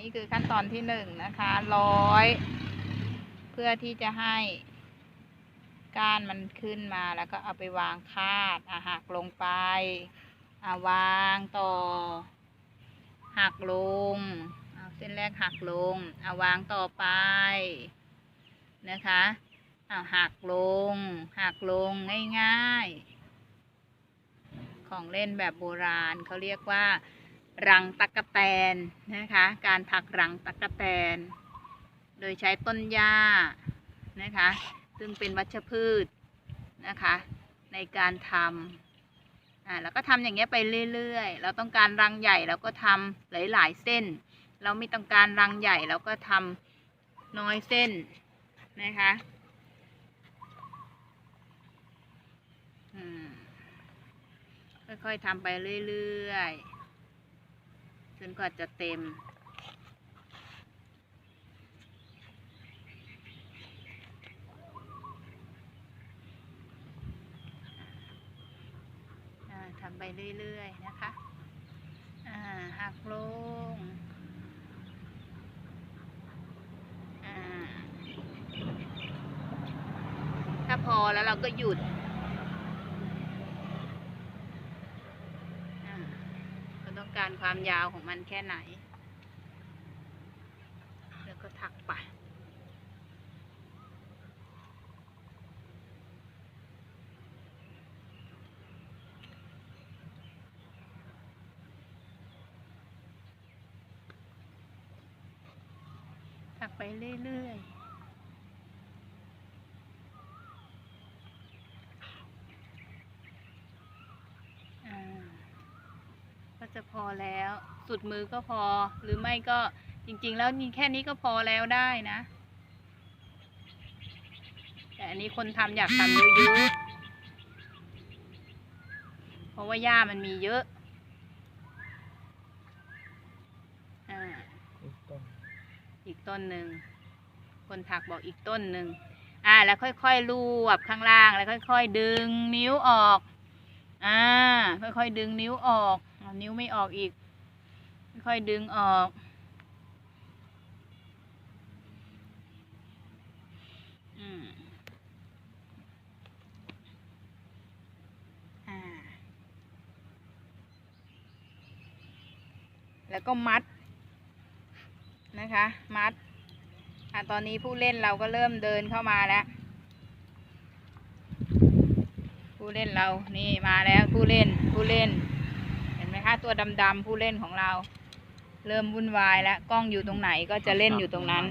นี่คือขั้นตอนที่หนึ่งนะคะร้อย เพื่อที่จะให้ก้านมันขึ้นมาแล้วก็เอาไปวางคาดอะหักลงไปอะวางต่อ หักลงเอาเส้นแรกหักลงเอาวางต่อไปนะคะเอาหักลง หักลงง่ายๆ ของเล่นแบบโบราณเขาเรียกว่า รังตักะแตนนะคะ การถักรังตักะแตน โดยใช้ต้นหญ้านะคะ ซึ่งเป็นวัชพืชนะคะ ในการทำอ่าแล้วก็ทำอย่างเงี้ยไปเรื่อยๆ เราต้องการรังใหญ่เราก็ทำหลายๆเส้น เราไม่ต้องการรังใหญ่เราก็ทำน้อยเส้นนะคะอืมค่อยๆทำไปเรื่อยๆ นกว่าจะเต็ม ทำไปเรื่อย ๆ นะคะอ่าหักลงถ้าพอแล้วเราก็หยุด อ่าเราต้อง การความยาวของมันแค่ไหน แล้วก็ถักไปถักไปเรื่อยๆอ่าก็ จะพอแล้ว สุดมือก็พอหรือไม่ก็จริง ๆ แล้วนี่แค่นี้ก็พอแล้วได้นะ แต่อันนี้คนทำอยากทำเยอะๆเพราะว่าหญ้ามันมีเยอะอีกต้นหนึ่ง คนถักบอกอีกต้นหนึ่งอ่า แล้วค่อยๆลูบข้างล่าง แล้วค่อย ๆ ดึงนิ้วออก อ่า ค่อยๆดึงนิ้วออก นิ้วไม่ออกอีก ค่อยดึงออก อืมอ่าแล้วก็มัดนะคะ มัด อะ ตอนนี้ผู้เล่นเราก็เริ่มเดินเข้ามาแล้ว ผู้เล่นเรา นี่มาแล้วผู้เล่นผู้เล่น นไหมคะตัวดำๆผู้เล่นของเรา เริ่มวุ่นวายแล้ว กล้องอยู่ตรงไหนก็จะเล่นอยู่ตรงนั้น